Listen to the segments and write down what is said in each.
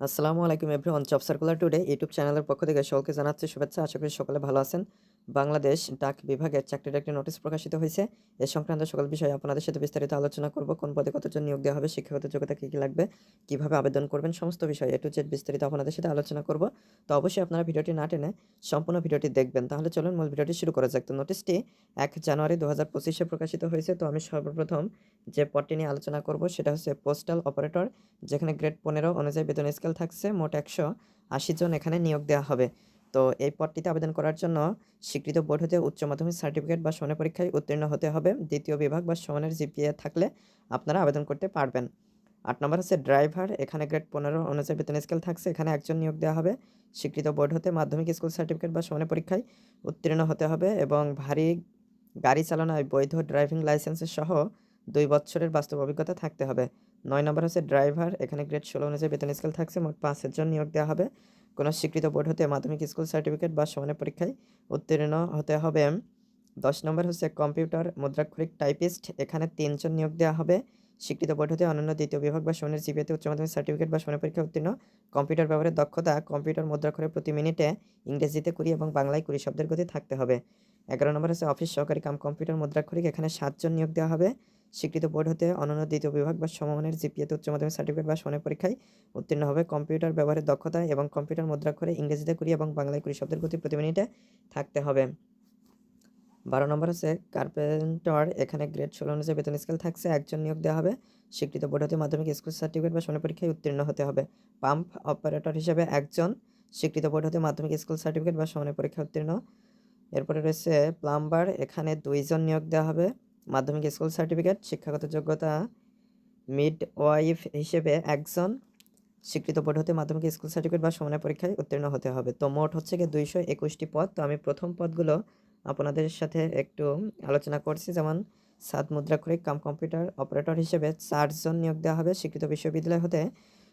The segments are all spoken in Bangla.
আসসালামু আলাইকুম everyone, job circular today YouTube চ্যানেলের পক্ষ থেকে সকলকে জানাচ্ছি শুভেচ্ছা। আশা করি সকলে ভালো আছেন। বাংলাদেশ ডাক বিভাগের চাকরির একটি নোটিশ প্রকাশিত হয়েছে। এ সংক্রান্ত সকল বিষয়ে আপনাদের সাথে বিস্তারিত আলোচনা করব। কোন পদে কতজন নিয়োগ দেওয়া হবে, শিক্ষাগত যোগ্যতা কী কী লাগবে, কীভাবে আবেদন করবেন, সমস্ত বিষয় এ টু জেড বিস্তারিত আপনাদের সাথে আলোচনা করব। তো অবশ্যই আপনারা ভিডিওটি না টেনে সম্পূর্ণ ভিডিওটি দেখবেন। তাহলে চলুন মূল ভিডিওটি শুরু করা যাক। তো নোটিশটি এক জানুয়ারি দু হাজার পঁচিশে প্রকাশিত হয়েছে। তো আমি সর্বপ্রথম যে পদটি নিয়ে আলোচনা করব, সেটা হচ্ছে পোস্টাল অপারেটর, যেখানে গ্রেড পনেরো অনুযায়ী বেতন স্কেল থাকছে মোট একশো আশি জন এখানে নিয়োগ দেওয়া হবে। তো এই পদটিতে আবেদন করার জন্য স্বীকৃত বোর্ড হতে উচ্চ মাধ্যমিক সার্টিফিকেট বা সমানের পরীক্ষায় উত্তীর্ণ হতে হবে। দ্বিতীয় বিভাগ বা সমানের জিপিএ থাকলে আপনারা আবেদন করতে পারবেন। আট নম্বর হচ্ছে ড্রাইভার, এখানে গ্রেড পনেরো অনুযায়ী বেতন স্কেল থাকছে, এখানে একজন নিয়োগ দেওয়া হবে। স্বীকৃত বোর্ড হতে মাধ্যমিক স্কুল সার্টিফিকেট বা সমানের পরীক্ষায় উত্তীর্ণ হতে হবে এবং ভারী গাড়ি চালানোয় বৈধ ড্রাইভিং লাইসেন্সের সহ দুই বছরের বাস্তব অভিজ্ঞতা থাকতে হবে। নয় নম্বর হচ্ছে ড্রাইভার, এখানে গ্রেড ষোলো অনুযায়ী বেতন স্কেল থাকছে, মোট পাঁচের জন নিয়োগ দেওয়া হবে। কোনো স্বীকৃত বোর্ড হতে মাধ্যমিক স্কুল সার্টিফিকেট বা সমানের পরীক্ষায় উত্তীর্ণ হতে হবে। দশ নম্বর হচ্ছে কম্পিউটার মুদ্রাক্ষরিক টাইপিস্ট। এখানে তিনজন নিয়োগ দেওয়া হবে। স্বীকৃত বোর্ড হতে অন্যান্য দ্বিতীয় বিভাগ বা সমানের জিপিএতে উচ্চ মাধ্যমিক সার্টিফিকেট বা সমানের পরীক্ষায় উত্তীর্ণ। কম্পিউটার ব্যবহারের দক্ষতা, কম্পিউটার মুদ্রাক্ষরে প্রতি মিনিটে ইংরেজিতে কুড়ি এবং বাংলায় কুড়ি শব্দের গতি থাকতে হবে। এগারো নম্বর হচ্ছে অফিস সহকারী কাম কম্পিউটার মুদ্রাক্ষরিক। এখানে সাতজন নিয়োগ দেওয়া হবে। স্বীকৃত বোর্ড হতে অনন্য দ্বিতীয় বিভাগ বা সমমানের জিপিএতে উচ্চ মাধ্যমিক সার্টিফিকেট বা সমানের পরীক্ষায় উত্তীর্ণ হবে। কম্পিউটার ব্যবহারের দক্ষতা এবং কম্পিউটার মুদ্রাক্ষরে ইংরেজিতে কুড়ি এবং বাংলায় কুড়ি শব্দের গতি প্রতি মিনিটে থাকতে হবে। বারো নম্বর হচ্ছে কার্পেন্টর। এখানে গ্রেড ষোলো অনুযায়ী বেতন স্কেল থাকছে, একজন নিয়োগ দেওয়া হবে। স্বীকৃত বোর্ড হতে মাধ্যমিক স্কুল সার্টিফিকেট বা সমানের পরীক্ষায় উত্তীর্ণ হতে হবে। পাম্প অপারেটর হিসেবে একজন। স্বীকৃত বোর্ড হতে মাধ্যমিক স্কুল সার্টিফিকেট বা সমানের পরীক্ষায় উত্তীর্ণ। এরপরে রয়েছে প্লাম্বার। এখানে দুইজন নিয়োগ দেওয়া হবে। মাধ্যমিক স্কুল সার্টিফিকেট, শিক্ষাগত যোগ্যতা, মিড ওয়াইফ হিসেবে একজন স্বীকৃত বোর্ড হতে মাধ্যমিক স্কুল সার্টিফিকেট বা সমানের পরীক্ষায় উত্তীর্ণ হতে হবে। তো মোট হচ্ছে গিয়ে দুইশো একুশটি পদ। তো আমি প্রথম পদগুলো আপনাদের সাথে একটু আলোচনা করছি। যেমন সাত মুদ্রাক্ষরিক কাম কম্পিউটার অপারেটর হিসেবে চারজন নিয়োগ দেওয়া হবে স্বীকৃত বিশ্ববিদ্যালয় হতে।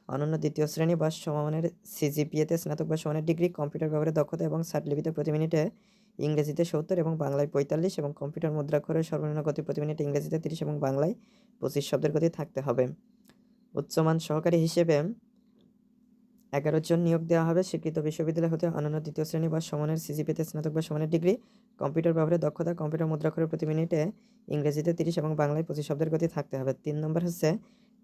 অনন্য দ্বিতীয় শ্রেণি বা সমমানের সিজিপিএতে স্নাতক বা সমানের ডিগ্রি, কম্পিউটার ব্যবহারের দক্ষতা এবং সার্টিফিকেট প্রতি মিনিটে ইংরেজিতে সত্তর এবং বাংলায় পঁয়তাল্লিশ এবং কম্পিউটার মুদ্রাক্ষরের সর্বনিম্ন গতি প্রতি মিনিট ইংরেজিতে তিরিশ এবং বাংলায় পঁচিশ শব্দের গতি থাকতে হবে। উচ্চমান সহকারী হিসেবে এগারো জন নিয়োগ দেওয়া হবে। স্বীকৃত বিশ্ববিদ্যালয় হতে অন্যান্য দ্বিতীয় শ্রেণি বা সমানের সিজিপিতে স্নাতক বা সমানের ডিগ্রি, কম্পিউটার ব্যবহারের দক্ষতা, কম্পিউটার মুদ্রাক্ষরের প্রতি মিনিটে ইংরেজিতে তিরিশ এবং বাংলায় পঁচিশ শব্দের গতি থাকতে হবে। তিন নম্বর হচ্ছে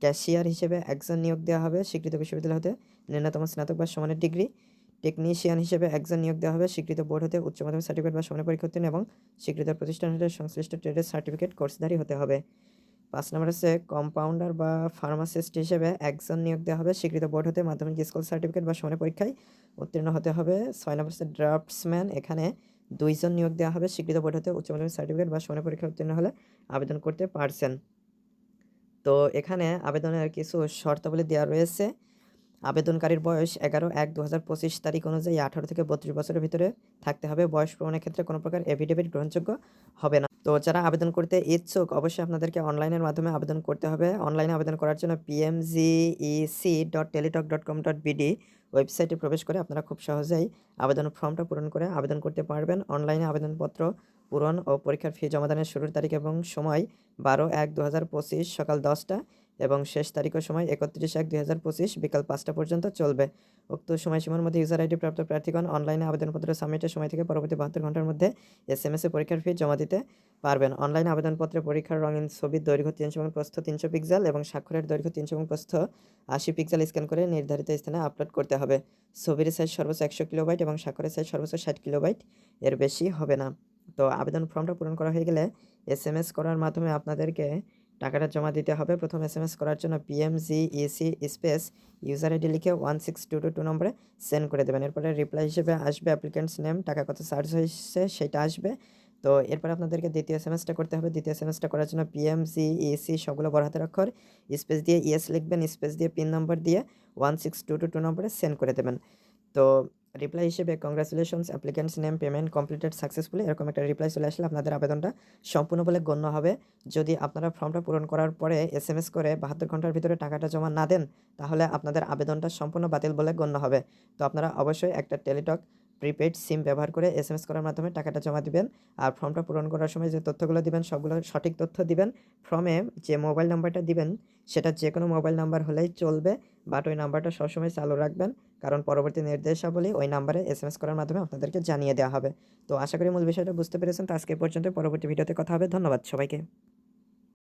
ক্যাশিয়ার হিসেবে একজন নিয়োগ দেওয়া হবে। স্বীকৃত বিশ্ববিদ্যালয় হতে ন্যূনতম স্নাতক বা সমানের ডিগ্রি টেকনিশিয়ান হিসেবে একজন নিয়োগ দেওয়া হবে, স্বীকৃত বোর্ড হতে উচ্চ মাধ্যমিক সার্টিফিকেট বা সমানের পরীক্ষা উত্তীর্ণ এবং স্বীকৃত প্রতিষ্ঠান হতে সংশ্লিষ্ট ট্রেডের সার্টিফিকেট কোর্সধারী হতে হবে। পাঁচ নম্বর হচ্ছে কম্পাউন্ডার বা ফার্মাসিস্ট হিসেবে একজন নিয়োগ দেওয়া হবে, স্বীকৃত বোর্ড হতে মাধ্যমিক স্কুল সার্টিফিকেট বা সমানের পরীক্ষায় উত্তীর্ণ হতে হবে। ছয় নম্বর হচ্ছে ড্রাফটসম্যান এখানে দুইজন নিয়োগ দেওয়া হবে, স্বীকৃত বোর্ড হতে উচ্চ মাধ্যমিক সার্টিফিকেট বা সমানের পরীক্ষায় উত্তীর্ণ হলে আবেদন করতে পারছেন। তো এখানে আবেদনের কিছু শর্তাবলী দেওয়া রয়েছে। আবেদনকারীর বয়স এগারো এক দু হাজার পঁচিশ তারিখ অনুযায়ী আঠারো থেকে বত্রিশ বছরের ভিতরে থাকতে হবে। বয়স প্রমাণের ক্ষেত্রে কোনো প্রকার এফিডেভিট গ্রহণযোগ্য হবে না। তো যারা আবেদন করতে ইচ্ছুক, অবশ্যই আপনাদেরকে অনলাইনের মাধ্যমে আবেদন করতে হবে। অনলাইনে আবেদন করার জন্য PMGEC dot Teletalk dot com dot BD ওয়েবসাইটে প্রবেশ করে আপনারা খুব সহজেই আবেদন ফর্মটা পূরণ করে আবেদন করতে পারবেন। অনলাইনে আবেদনপত্র পূরণ ও পরীক্ষার ফি জমাদানের শুরুর তারিখ এবং সময় বারো এক দু সকাল দশটা। এবং শেষ তারিখ ও সময় একত্রিশ এক দুই হাজার পঁচিশ বিকাল পাঁচটা পর্যন্ত চলবে। উক্ত সময়সীমার মধ্যে ইউজার আইডি প্রাপ্ত প্রার্থীগণ অনলাইনে আবেদনপত্র সাবমিটের সময় থেকে পরবর্তী বাহাত্তর ঘণ্টার মধ্যে এস এম এসে পরীক্ষার ফি জমা দিতে পারবেন। অনলাইন আবেদনপত্রে পরীক্ষার রঙিন ছবির দৈর্ঘ্য তিনশো এবং প্রস্থ তিনশো পিক্সেল এবং স্বাক্ষরের দৈর্ঘ্য তিনশো এবং প্রস্থ আশি পিক্সেল স্ক্যান করে নির্ধারিত স্থানে আপলোড করতে হবে। ছবির সাইজ সর্বোচ্চ একশো কিলোবাইট এবং স্বাক্ষরের সাইজ সর্বোচ্চ ষাট কিলোবাইট এর বেশি হবে না। তো আবেদন ফর্মটা পূরণ করা হয়ে গেলে এস এম এস করার মাধ্যমে আপনাদেরকে টাকাটা জমা দিতে হবে। প্রথম এস এম এস করার জন্য পিএমজিইসি স্পেস ইউজার আইডি লিখে one six two two two নম্বরে সেন্ড করে দেবেন। এরপরে রিপ্লাই হিসেবে আসবে অ্যাপ্লিকেন্টস নেম টাকা কত চার্জ হয়েছে সেটা আসবে। তো এরপর আপনাদেরকে দ্বিতীয় এস এসটা করতে হবে। দ্বিতীয় এস এসটা করার জন্য পিএমজিইসি সবগুলো বড় অক্ষর স্পেস দিয়ে ইএস লিখবেন স্পেস দিয়ে পিন নম্বর দিয়ে one six two two two নম্বরে সেন্ড করে দেবেন। তো রিপ্লাই হিসেবে congratulations applicant's name payment completed successfully এরকম একটা রিপ্লাই চলে আসলে আপনাদের আবেদনটা সম্পূর্ণ বলে গণ্য হবে। যদি আপনারা ফর্মটা পূরণ করার পরে এস এম এস করে বাহাত্তর ঘণ্টার ভিতরে টাকাটা জমা না দেন, তাহলে আপনাদের আবেদনটা সম্পূর্ণ বাতিল বলে গণ্য হবে। তো আপনারা অবশ্যই একটা টেলিটক প্রিপেড সিম ব্যবহার করে এস এম এস করার মাধ্যমে টাকাটা জমা দিবেন আর ফর্মটা পূরণ করার সময় যে তথ্যগুলো দিবেন, সবগুলো সঠিক তথ্য দিবেন। ফর্মে যে মোবাইল নাম্বারটা দিবেন, সেটা যে কোনো মোবাইল নাম্বার হলেই চলবে, বাট ওই নাম্বারটা সবসময় চালু রাখবেন। কারণ পরবর্তী নির্দেশাবলী ওই নাম্বারে এস এম এস করার মাধ্যমে আপনাদেরকে জানিয়ে দেওয়া হবে। তো আশা করি মূল বিষয়টা বুঝতে পেরেছেন। তো আজকে পর্যন্ত পরবর্তী ভিডিওতে কথা হবে। ধন্যবাদ সবাইকে।